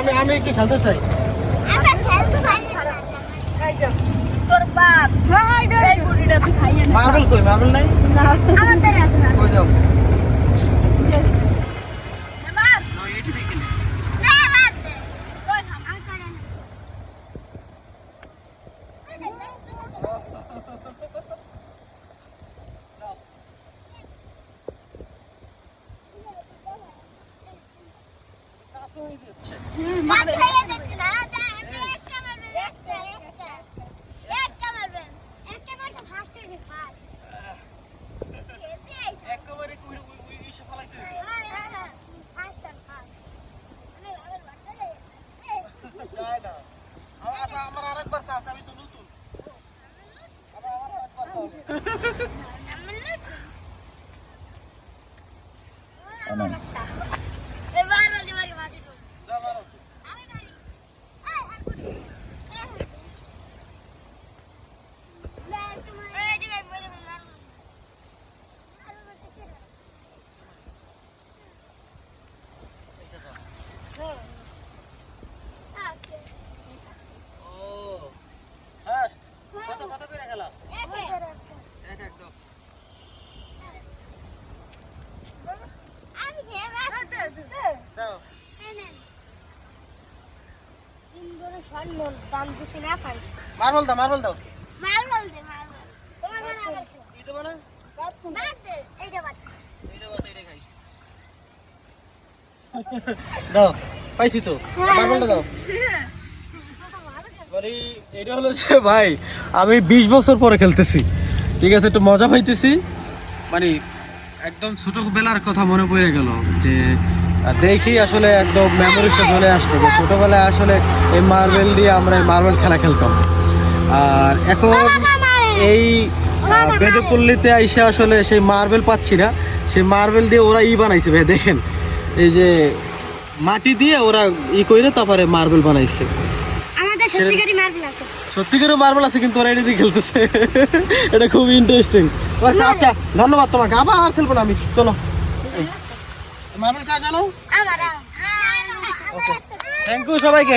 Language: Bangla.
আমি আমি একটু খেলতে চাই। আমরা খেলতে পারি এই যে। তোর বাপ। হাই দে এই গুটিটা তুই খাইয়ে নে। মার্বেল কই? মার্বেল নাই? আমাদের আছে না। কই দাও এবার নো এটি দেখি না না বাদ দে কই থাম আর করে না বাদ হয়ে যাচ্ছে না দা, আমি একটা মারবেন একটা একটা একটা মারবেন একটা মারটা ফার্স্ট হয়ে ফার্স্ট খেলতে আইছে একেবারে কই ওই ওই ইসে ফলাইতে হবে হ্যাঁ হ্যাঁ ফার্স্ট ফার্স্ট আমি আমার আরেকবার চান্স আমি তো নতুন আমার আরেকবার চান্স এবার বলতে পারি মাসি তো যা মারো আমি মারি এই আর গুড না তোমার এই দিকে মরে মার ও ফার্স্ট কত কত করে খেলা? এক এক খেয়ে দাও। মার্বেল দাও দে মার্বেল তোমার দাও, পাইছি তো। মার্বেলটা দাও। মানে এটা হলো যে, ভাই, আমি বিশ বছর পরে খেলতেছি। ঠিক আছে, একটু মজা পাইতেছি। মানে একদম ছোটবেলার কথা মনে পড়ে গেল যে দেখি আসলে একদম মেমোরিজটা চলে আসলো যে, ছোটবেলায় আসলে এই মার্বেল দিয়ে আমরা মার্বেল খেলা খেলতাম। আর এখন এই বেদপল্লিতে আইসা আসলে সেই মার্বেল পাচ্ছি না। সেই মার্বেল দিয়ে ওরা ই বানাইছে, ভাই, দেখেন। এই যে মাটি দিয়ে ওরা ই করে তারপরে মার্বেল বানাইছে। সত্যিকারই মার্বেল আছে। সত্যিকারের মার্বেল আছে কিন্তু ওরা এটা দিয়ে খেলতেছে। এটা খুব ইন্টারেস্টিং আচ্ছা ধন্যবাদ তোমাকে। আবার আর খেলব না আমি। চলো। মার্বেল কাজ জানো? আমার থ্যাংক ইউ সবাইকে।